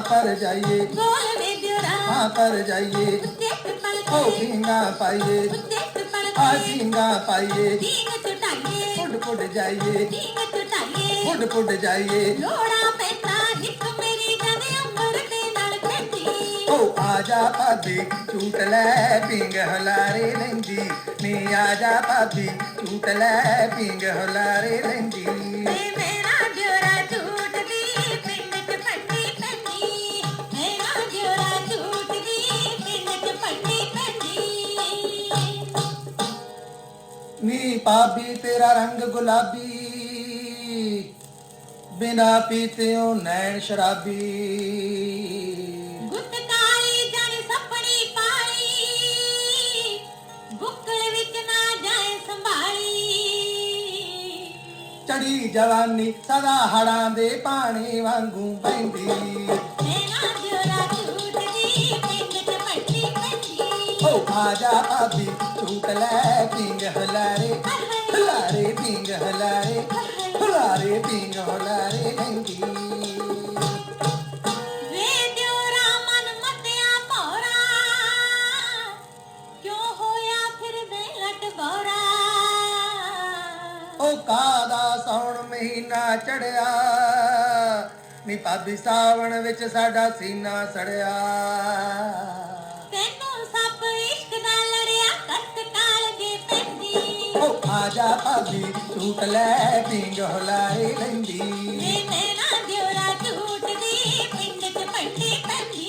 ਪਰ ਜਾਈਏ। ਦੇਖ ਪਲ ਓ ਪੀਂਗਾ ਪਾਈਏ। ਦੇਖ ਪਲ ਆ ਸਿੰਘਾ ਪਾਈਏ। ਦੀਨ ਚਟਾਈਏ ਪੁੱਡ ਪੁੱਡ ਜਾਈਏ। ਦੀਨ ਚਟਾਈਏ ਪੁੱਡ ਪੁੱਡ ਜਾਈਏ। ਲੋੜਾ ਪੈਂਦਾ ਹਿੱਕ ਮੇਰੀ ਜਦ ਅੰਬਰ ਦੇ ਨਾਲ ਖੇਡੀ ਓ ਆ ਜਾ ਭਾਬੀ ਝੂਟ ਲੈ ਪਿੰਗ ਹਲਾਰੇ ਲੈਂਦੀ। ਨੀ ਆ ਜਾ ਭਾਬੀ ਝੂਟ ਲੈ ਪਿੰਗ ਹਲਾਰੇ ਲੈਂਦੀ। ਨੀ ਭਾਬੀ ਤੇਰਾ ਰੰਗ ਗੁਲਾਬੀ। ਬਿਨਾ ਪੀਤਿਓ ਨੈਣ ਸ਼ਰਾਬੀ। ਗੁੱਤ ਕਾਲੀ ਜਾਣੀ ਸੱਪਣੀ ਪਾਈ ਬੁੱਕਲ ਵਿੱਚ ਨਾ ਜਾਏ ਸੰਭਾਲੀ। ਚੜੀ ਜਵਾਨੀ ਸਦਾ ਹੜਾਂ ਦੇ ਪਾਣੀ ਵਾਂਗੂ ਬੈਂਦੀ ਮੇਰਾ ਜੋਰਾ ਝੂਟਦੀ ਪਿੰਡ ਚ ਫੱਟੀ ਪੈਂਦੀ ਓ ਆ ਜਾ ਭਾਬੀ ਝੂਟ ਲੈ ਪਿੰਗ ਹਲਾਰੇ। ਹਲਾਰੇ ਪਿੰਗ ਹਲਾਰੇ। ਹਲਾਰੇ ਪਿੰਗ ਹਲਾਰੇ ਓ ਕਾਦਾ ਸੌਣ ਮਹੀਨਾ ਚੜਿਆ। ਨੀ ਭਾਬੀ ਸਾਵਣ ਵਿੱਚ ਸਾਡਾ ਸੀਨਾ ਸੜਿਆ। ਜਾ ਭਾਬੀ ਝੂਟ ਲੈ ਪਿੰਗ ਹਲਾਰੇ ਲੈਂਦੀ। ਵੇ ਮੇਰਾ ਦਿਉਰਾ ਝੂਟਦੀ ਪਿੰਡ ਚ ਪੱਟੀ ਪੈਂਦੀ।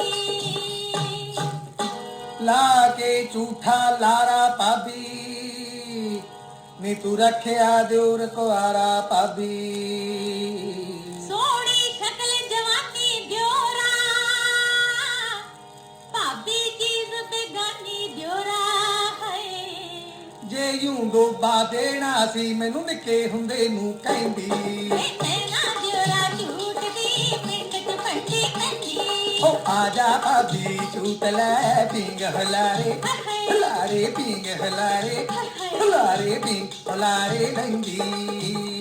ਲਾ ਕੇ ਝੂਠਾ ਲਾਰਾ ਭਾਬੀ ਨੀ ਤੂੰ ਰੱਖਿਆ ਦਿਉਰ ਕੁਆਰਾ ਭਾਬੀ। ਜੇ ਯੂੰ ਡੋਬਾ ਦੇਣਾ ਸੀ ਮੈਨੂੰ ਨਿੱਕੇ ਹੁੰਦੇ ਨੂੰ ਕਹਿੰਦੀ। ਓ ਆ ਜਾ ਭਾਬੀ ਝੂਟ ਲੈ ਪਿੰਗ ਹਲਾਰੇ। ਹਲਾਰੇ ਪਿੰਗ ਹਲਾਰੇ। ਹਲਾਰੇ ਪਿੰਗ ਹਲਾਰੇ ਲੈਂਦੀ।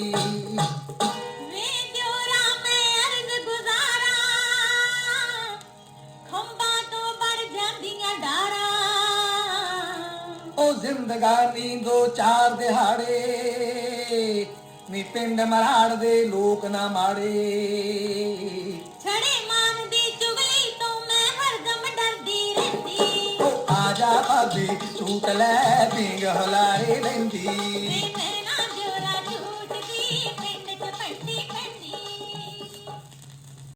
ਓ ਜ਼ਿੰਦਗਾਨੀ ਦੋ ਚਾਰ ਦਿਹਾੜੇ। ਨੀ ਪਿੰਡ ਮਰਾੜ ਦੇ ਲੋਕ ਨਾ ਮਾੜੇ। ਛੜੇ ਮਾਨ ਦੀ ਚੁਗਲੀ ਤੋਂ ਮੈਂ ਹਰਦਮ ਡਰਦੀ ਰਹਿੰਦੀ। ਓ ਆ ਜਾ ਭਾਬੀ ਝੂਟ ਲੈ ਪਿੰਗ ਹਲਾਰੇ ਵੇ